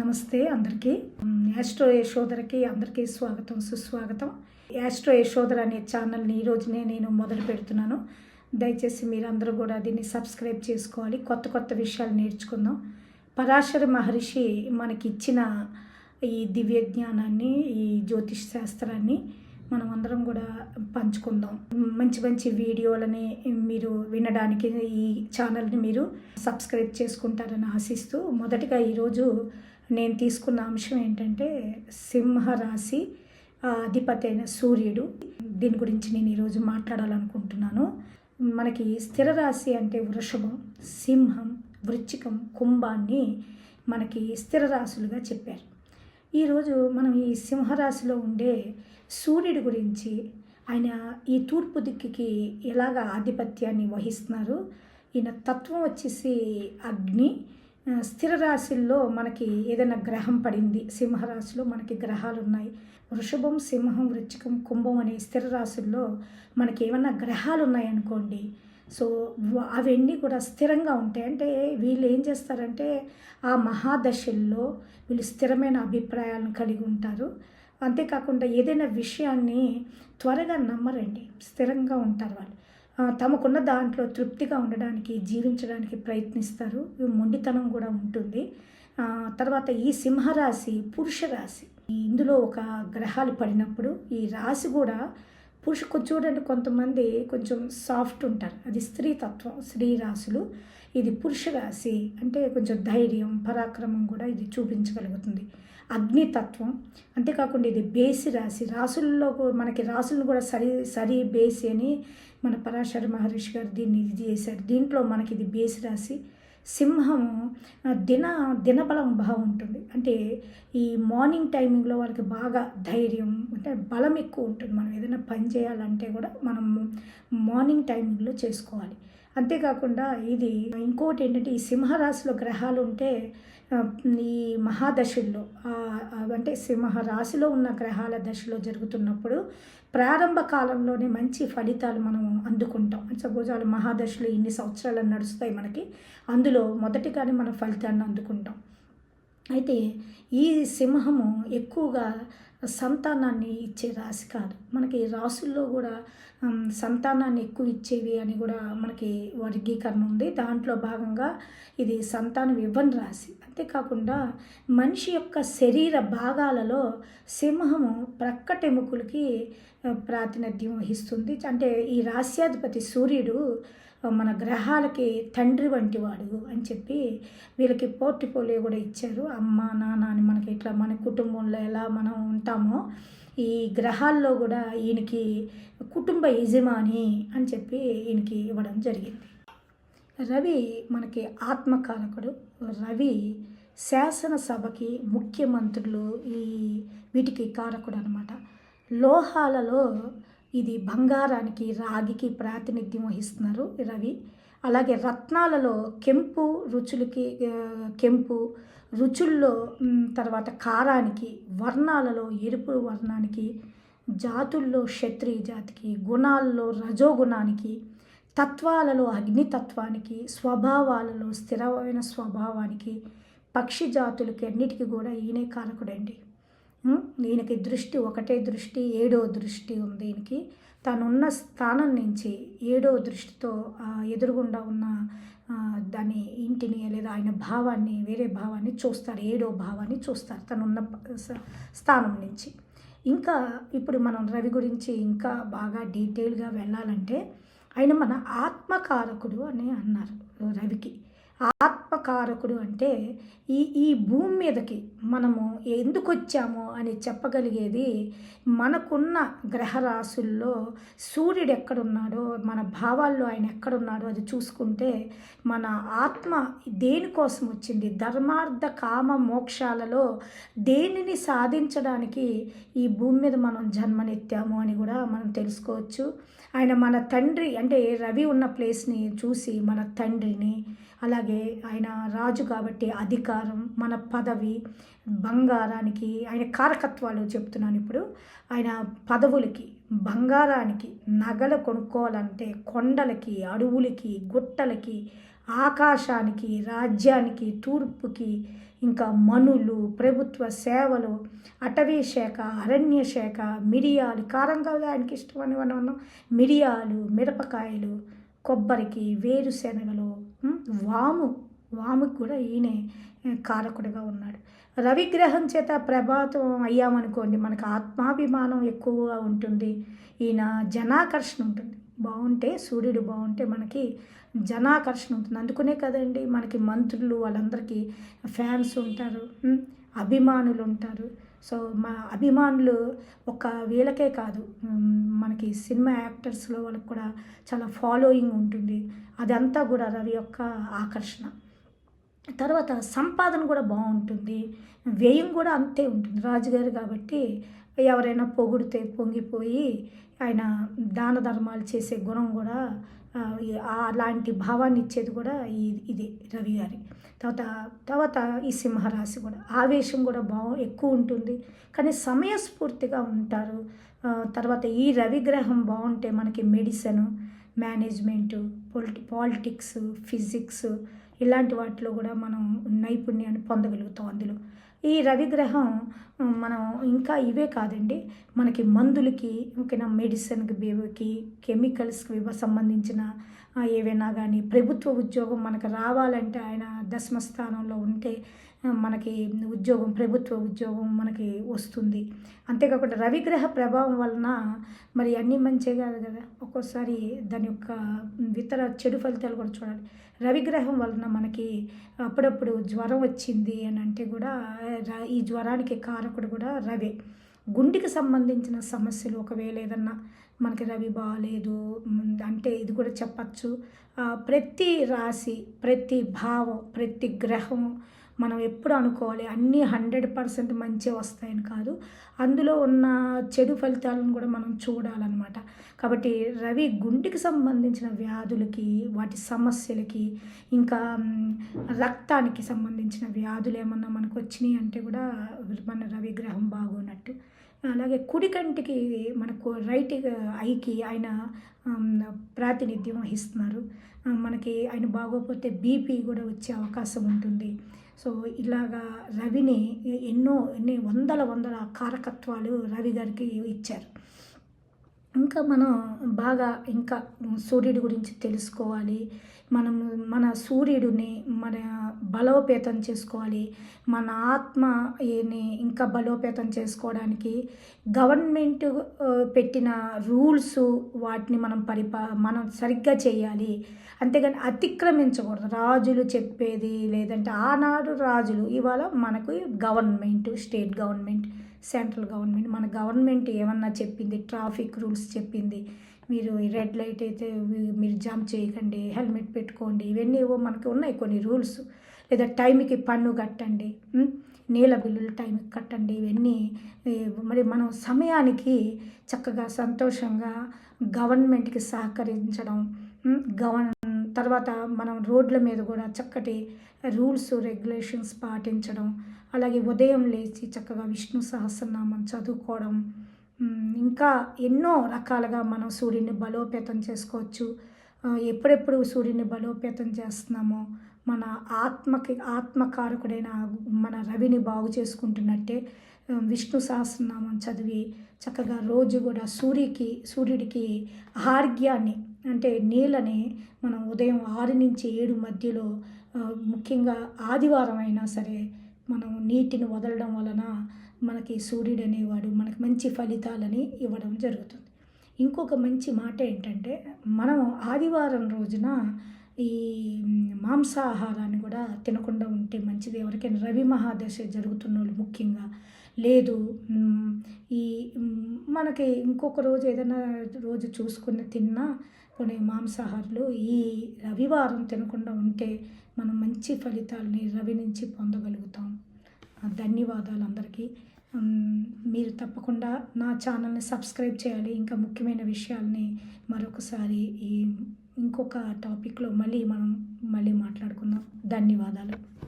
నమస్తే అందరికీ. యాస్ట్రో యశోదరకి అందరికీ స్వాగతం సుస్వాగతం. యాస్ట్రో యశోదర అనే ఛానల్ని ఈరోజునే నేను మొదలు పెడుతున్నాను. దయచేసి మీరందరూ కూడా దీన్ని సబ్స్క్రైబ్ చేసుకోవాలి. కొత్త కొత్త విషయాలు నేర్చుకుందాం. పరాశర మహర్షి మనకి ఇచ్చిన ఈ దివ్య జ్ఞానాన్ని ఈ జ్యోతిష్ శాస్త్రాన్ని మనం అందరం కూడా పంచుకుందాం. మంచి మంచి వీడియోలని మీరు వినడానికి ఈ ఛానల్ని మీరు సబ్స్క్రైబ్ చేసుకుంటారని ఆశిస్తూ మొదటిగా ఈరోజు నేను తీసుకున్న అంశం ఏంటంటే సింహరాశి అధిపతి అయిన సూర్యుడు. దీని గురించి నేను ఈరోజు మాట్లాడాలనుకుంటున్నాను. మనకి స్థిర రాశి అంటే వృషభం సింహం వృచ్చికం కుంభాన్ని మనకి స్థిర రాశులుగా చెప్పారు. ఈరోజు మనం ఈ సింహరాశిలో ఉండే సూర్యుడి గురించి ఆయన ఈ తూర్పు దిక్కుకి ఎలాగ ఆధిపత్యాన్ని వహిస్తున్నారు ఈయన తత్వం వచ్చేసి అగ్ని స్థిర రాశుల్లో మనకి ఏదైనా గ్రహం పడింది సింహరాశిలో మనకి గ్రహాలు ఉన్నాయి వృషభం సింహం వృచ్చికం కుంభం అనే స్థిర రాశుల్లో మనకి ఏమన్నా గ్రహాలు ఉన్నాయనుకోండి సో అవన్నీ కూడా స్థిరంగా ఉంటాయి. అంటే వీళ్ళు ఏం చేస్తారంటే ఆ మహాదశల్లో వీళ్ళు స్థిరమైన అభిప్రాయాలను కలిగి ఉంటారు. అంతేకాకుండా ఏదైనా విషయాన్ని త్వరగా నమ్మరండి స్థిరంగా ఉంటారు వాళ్ళు. తమకున్న దాంట్లో తృప్తిగా ఉండడానికి జీవించడానికి ప్రయత్నిస్తారు. మొండితనం కూడా ఉంటుంది. తర్వాత ఈ సింహరాశి పురుష రాశి ఇందులో ఒక గ్రహాలు పడినప్పుడు ఈ రాశి కూడా పురుష చూడండి కొంతమంది కొంచెం సాఫ్ట్ ఉంటారు. అది స్త్రీ తత్వం స్త్రీ రాశులు. ఇది పురుష రాశి. అంటే కొంచెం ధైర్యం పరాక్రమం కూడా ఇది చూపించగలుగుతుంది. అగ్నితత్వం. అంతేకాకుండా ఇది బేసి రాశి. రాసుల్లో మనకి రాసులను కూడా సరి సరి బేసి అని మన పరాశర మహర్షి గారు దీన్ని ఇది చేశారు. దీంట్లో మనకి ఇది బేసి రాశి. సింహము దిన దినబలం బాగుంటుంది అంటే ఈ మార్నింగ్ టైమింగ్లో వాళ్ళకి బాగా ధైర్యం అంటే బలం ఎక్కువ ఉంటుంది. మనం ఏదైనా పని చేయాలంటే కూడా మనం మార్నింగ్ టైమింగ్లో చేసుకోవాలి. అంతేకాకుండా ఇది ఇంకోటి ఏంటంటే ఈ సింహరాశిలో గ్రహాలు ఉంటే ఈ మహాదశల్లో అంటే సింహ రాశిలో ఉన్న గ్రహాల దశలో జరుగుతున్నప్పుడు ప్రారంభ కాలంలోనే మంచి ఫలితాలు మనం అందుకుంటాం. సపోజ్ వాళ్ళు మహాదశలు ఇన్ని సంవత్సరాలు నడుస్తాయి మనకి అందులో మొదటిగానే మనం ఫలితాన్ని అందుకుంటాం. అయితే ఈ సింహము ఎక్కువగా సంతానాన్ని ఇచ్చే రాశి కాదు. మనకి రాసుల్లో కూడా సంతానాన్ని ఎక్కువ ఇచ్చేవి అని కూడా మనకి వర్గీకరణ ఉంది. దాంట్లో భాగంగా ఇది సంతానం ఇవ్వని రాశి. అంతేకాకుండా మనిషి యొక్క శరీర భాగాలలో సింహము ప్రక్కటెముకలకి ప్రాతినిధ్యం వహిస్తుంది. అంటే ఈ రాశ్యాధిపతి సూర్యుడు మన గ్రహాలకి తండ్రి వంటి వాడు అని చెప్పి వీళ్ళకి పోర్టిపోలియో కూడా ఇచ్చారు. అమ్మ నాన్న అని మనకి ఇట్లా మన కుటుంబంలో ఎలా మనం ఉంటామో ఈ గ్రహాల్లో కూడా ఈయనకి కుటుంబ యజమాని అని చెప్పి ఈయనకి ఇవ్వడం జరిగింది. రవి మనకి ఆత్మకారకుడు రవి శాసనసభకి ముఖ్యమంత్రులు ఈ వీటికి కారకుడు అనమాట లోహాలలో ఇది బంగారానికి రాగికి ప్రాతినిధ్యం వహిస్తున్నారు రవి. అలాగే రత్నాలలో కెంపు రుచులకి కెంపు రుచుల్లో తర్వాత కారానికి వర్ణాలలో ఎరుపు వర్ణానికి జాతుల్లో క్షత్రియ జాతికి గుణాల్లో రజోగుణానికి తత్వాలలో అగ్నితత్వానికి స్వభావాలలో స్థిరమైన స్వభావానికి పక్షి జాతులకి అన్నిటికీ కూడా ఈయనే కారకుడండి. ఈయనకి దృష్టి ఒకటే దృష్టి ఏడో దృష్టి ఉంది ఈయనకి. తనున్న స్థానం నుంచి ఏడో దృష్టితో ఎదురుగుండా ఉన్న దాని ఇంటిని లేదా ఆయన భావాన్ని వేరే భావాన్ని చూస్తారు. ఏడో భావాన్ని చూస్తారు తనున్న స్థానం నుంచి. ఇంకా ఇప్పుడు మనం రవి గురించి ఇంకా బాగా డీటెయిల్గా వెళ్ళాలంటే ఆయన మన ఆత్మకారకుడు అని అన్నారు రవికి. ఆత్మకారకుడు అంటే ఈ ఈ భూమి మీదకి మనము ఎందుకు వచ్చామో అని చెప్పగలిగేది మనకున్న గ్రహరాశుల్లో సూర్యుడు ఎక్కడున్నాడో మన భావాల్లో ఆయన ఎక్కడున్నాడో అది చూసుకుంటే మన ఆత్మ దేనికోసం వచ్చింది? ధర్మార్థ కామ మోక్షాలలో దేనిని సాధించడానికి ఈ భూమి మీద మనం జన్మనెత్తాము అని కూడా మనం తెలుసుకోవచ్చు. ఆయన మన తండ్రి అంటే రవి ఉన్న ప్లేస్ని చూసి మన తండ్రిని అలాగే ఆయన రాజు కాబట్టి అధికారం మన పదవి బంగారానికి ఆయన కారకత్వాలు చెప్తున్నాను ఇప్పుడు. ఆయన పదవులకి బంగారానికి నగలు కొనుక్కోవాలంటే కొండలకి అడవులకి గుట్టలకి ఆకాశానికి రాజ్యానికి తూర్పుకి ఇంకా మనులు ప్రభుత్వ సేవలు అటవీ శాఖ అరణ్య శాఖ మిరియాలు కారంగా ఆయనకి ఇష్టమని మనం మిరియాలు మిరపకాయలు కొబ్బరికి వేరుశెనగలు వాము. వాముకి కూడా ఈయనే కారకుడిగా ఉన్నాడు. రవిగ్రహం చేత ప్రభాతం అయ్యామనుకోండి మనకు ఆత్మాభిమానం ఎక్కువగా ఉంటుంది. ఈయన జనాకర్షణ ఉంటుంది. బాగుంటే సూర్యుడు బాగుంటే మనకి జనాకర్షణ ఉంటుంది. అందుకునే కదండి మనకి మంత్రులు వాళ్ళందరికీ ఫ్యాన్స్ ఉంటారు. అభిమానులు ఉంటారు సో మా అభిమానులు ఒక వీళ్ళకే కాదు. మనకి సినిమా యాక్టర్స్లో వాళ్ళకి కూడా చాలా ఫాలోయింగ్ ఉంటుంది. అదంతా కూడా రవి యొక్క ఆకర్షణ. తర్వాత సంపాదన కూడా బాగుంటుంది. వ్యయం కూడా అంతే ఉంటుంది. రాజుగారు కాబట్టి ఎవరైనా పొగిడితే పొంగిపోయి ఆయన దాన ధర్మాలు చేసే గుణం కూడా అలాంటి భావాన్ని ఇచ్చేది కూడా ఈ ఇది రవి గారి. తర్వాత తర్వాత ఈ సింహరాశి కూడా. ఆవేశం కూడా బా ఎక్కువ ఉంటుంది. కానీ సమయస్ఫూర్తిగా ఉంటారు. తర్వాత ఈ రవిగ్రహం బాగుంటే మనకి మెడిసను మేనేజ్మెంటు పొలిటి పాలిటిక్స్ ఫిజిక్స్ ఇలాంటి వాటిలో కూడా మనం నైపుణ్యాన్ని పొందగలుగుతాం అందులో. ఈ రవిగ్రహం మనం ఇంకా ఇవే కాదండి. మనకి మందులకి ఓకేనా మెడిసిన్కి బేబీకి కెమికల్స్కి సంబంధించిన ఏవైనా కానీ ప్రభుత్వ ఉద్యోగం మనకు రావాలంటే ఆయన దశమ స్థానంలో ఉంటే మనకి ఉద్యోగం ప్రభుత్వ ఉద్యోగం మనకి వస్తుంది. అంతేకాకుండా రవిగ్రహ ప్రభావం వలన మరి అన్నీ మంచిగా కాదు కదా. ఒక్కోసారి దాని యొక్క ఇతర చెడు ఫలితాలు కూడా చూడాలి. రవిగ్రహం వలన మనకి అప్పుడప్పుడు జ్వరం వచ్చింది అని అంటే కూడా ఈ జ్వరానికి కారకుడు కూడా రవే. గుండెకి సంబంధించిన సమస్యలు ఒకవేళ ఏదన్నా మనకి రవి బాగాలేదు అంటే ఇది కూడా చెప్పచ్చు. ప్రతి రాశి ప్రతి భావం ప్రతి గ్రహం మనం ఎప్పుడు అనుకోవాలి అన్నీ హండ్రెడ్ పర్సెంట్ మంచి వస్తాయని కాదు. అందులో ఉన్న చెడు ఫలితాలను కూడా మనం చూడాలన్నమాట. కాబట్టి రవి గుండెకి సంబంధించిన వ్యాధులకి వాటి సమస్యలకి ఇంకా రక్తానికి సంబంధించిన వ్యాధులు ఏమన్నా మనకు వచ్చినాయి అంటే కూడా మన రవి గ్రహం బాగున్నట్టు. అలాగే కుడి కంటికి మనకు రైట్ ఐకి ఆయన ప్రాతినిధ్యం వహిస్తున్నారు. మనకి ఆయన బాగోపోతే బీపీ కూడా వచ్చే అవకాశం ఉంటుంది. సో ఇలాగా రవిని ఎన్నో ఎన్ని వందల వందల కారకత్వాలు రవి గారికి ఇచ్చారు. ఇంకా మనం బాగా ఇంకా సూర్యుడి గురించి తెలుసుకోవాలి. మనం మన సూర్యుడిని మన బలోపేతం చేసుకోవాలి. మన ఆత్మని ఇంకా బలోపేతం చేసుకోవడానికి గవర్నమెంట్ పెట్టిన రూల్స్ వాటిని మనం పరిపా మనం సరిగ్గా చేయాలి. అంతేగాని అతిక్రమించకూడదు. రాజులు చెప్పేది లేదంటే ఆనాడు రాజులు ఇవాళ మనకు government state government central government మన గవర్నమెంట్ ఏమన్నా చెప్పింది ట్రాఫిక్ రూల్స్ చెప్పింది మీరు రెడ్ లైట్ అయితే మీరు జంప్ చేయకండి హెల్మెట్ పెట్టుకోండి ఇవన్నీ ఏవో మనకి ఉన్నాయి కొన్ని రూల్స్. లేదా టైంకి పన్ను కట్టండి నీళ్ళ బిల్లులు టైంకి కట్టండి ఇవన్నీ మరి మనం సమయానికి చక్కగా సంతోషంగా గవర్నమెంట్కి సహకరించడం గవర్న తర్వాత మనం రోడ్ల మీద కూడా చక్కటి రూల్స్ రెగ్యులేషన్స్ పాటించడం అలాగే ఉదయం లేచి చక్కగా విష్ణు సహస్రనామం చదువుకోవడం ఇంకా ఎన్నో రకాలుగా మనం సూర్యుని బలోపేతం చేసుకోవచ్చు. ఎప్పుడెప్పుడు సూర్యుని బలోపేతం చేస్తున్నామో మన ఆత్మకి ఆత్మకారకుడైన మన రవిని బాగు చేసుకుంటున్నట్టే విష్ణు సహస్రనామం చదివి చక్కగా రోజు కూడా సూర్యుకి సూర్యుడికి ఆర్గ్యాన్ని అంటే నీళ్ళని మనం ఉదయం ఆరు నుంచి ఏడు మధ్యలో ముఖ్యంగా ఆదివారం అయినా సరే మనం నీటిని వదలడం వలన మనకి సూర్యుడు అనేవాడు మనకి మంచి ఫలితాలని ఇవ్వడం జరుగుతుంది. ఇంకొక మంచి మాట ఏంటంటే మనం ఆదివారం రోజున ఈ మాంసాహారాన్ని కూడా తినకుండా ఉంటే మంచిది. ఎవరికైనా రవి మహాదశ జరుగుతున్న వాళ్ళు ముఖ్యంగా. లేదు ఈ మనకి ఇంకొక రోజు ఏదైనా రోజు చూసుకుని తిన్నా కొన్ని మాంసాహారులు ఈ రవివారం తినకుండా ఉంటే మనం మంచి ఫలితాలని రవి నుంచి పొందగలుగుతాం. ధన్యవాదాలు అందరికీ. మీరు తప్పకుండా నా ఛానల్ని సబ్స్క్రైబ్ చేయాలి. ఇంకా ముఖ్యమైన విషయాల్ని మరొకసారి ఈ ఇంకొక టాపిక్లో మళ్ళీ మనం మళ్ళీ మాట్లాడుకుందాం. ధన్యవాదాలు.